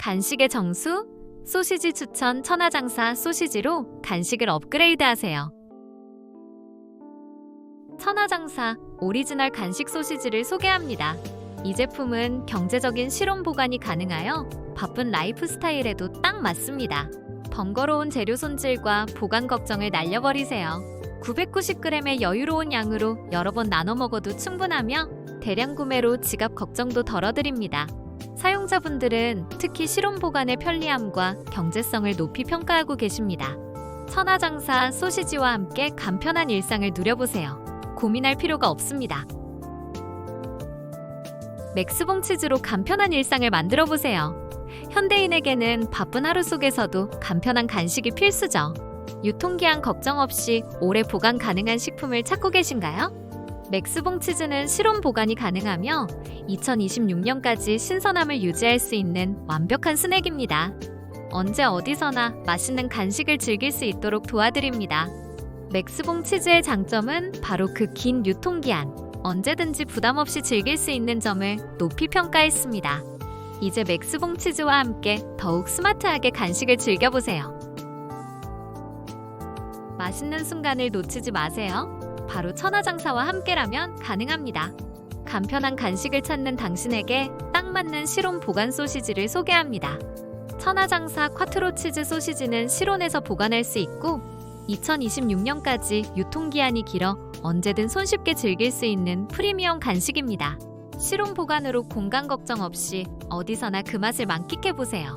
간식의 정수, 소시지 추천 천하장사 소시지로 간식을 업그레이드 하세요. 천하장사 오리지널 간식 소시지를 소개합니다. 이 제품은 경제적인 실온 보관이 가능하여 바쁜 라이프 스타일에도 딱 맞습니다. 번거로운 재료 손질과 보관 걱정을 날려버리세요. 990g의 여유로운 양으로 여러 번 나눠 먹어도 충분하며 대량 구매로 지갑 걱정도 덜어드립니다. 사용자분들은 특히 실온 보관의 편리함과 경제성을 높이 평가하고 계십니다. 천하장사 소시지와 함께 간편한 일상을 누려보세요. 고민할 필요가 없습니다. 맥스봉 치즈로 간편한 일상을 만들어 보세요. 현대인에게는 바쁜 하루 속에서도 간편한 간식이 필수죠. 유통기한 걱정 없이 오래 보관 가능한 식품을 찾고 계신가요? 맥스봉 치즈는 실온 보관이 가능하며 2026년까지 신선함을 유지할 수 있는 완벽한 스낵입니다. 언제 어디서나 맛있는 간식을 즐길 수 있도록 도와드립니다. 맥스봉 치즈의 장점은 바로 그 긴 유통기한, 언제든지 부담 없이 즐길 수 있는 점을 높이 평가했습니다. 이제 맥스봉 치즈와 함께 더욱 스마트하게 간식을 즐겨보세요. 맛있는 순간을 놓치지 마세요. 바로 천하장사와 함께라면 가능합니다. 간편한 간식을 찾는 당신에게 딱 맞는 실온 보관 소시지를 소개합니다. 천하장사 콰트로 치즈 소시지는 실온에서 보관할 수 있고 2026년까지 유통기한이 길어 언제든 손쉽게 즐길 수 있는 프리미엄 간식입니다. 실온 보관으로 공간 걱정 없이 어디서나 그 맛을 만끽해 보세요.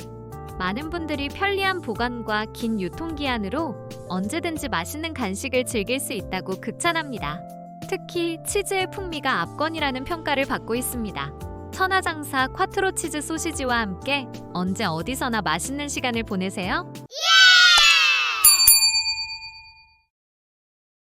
많은 분들이 편리한 보관과 긴 유통기한으로 언제든지 맛있는 간식을 즐길 수 있다고 극찬합니다. 특히 치즈의 풍미가 압권이라는 평가를 받고 있습니다. 천하장사 콰트로 치즈 소시지와 함께 언제 어디서나 맛있는 시간을 보내세요.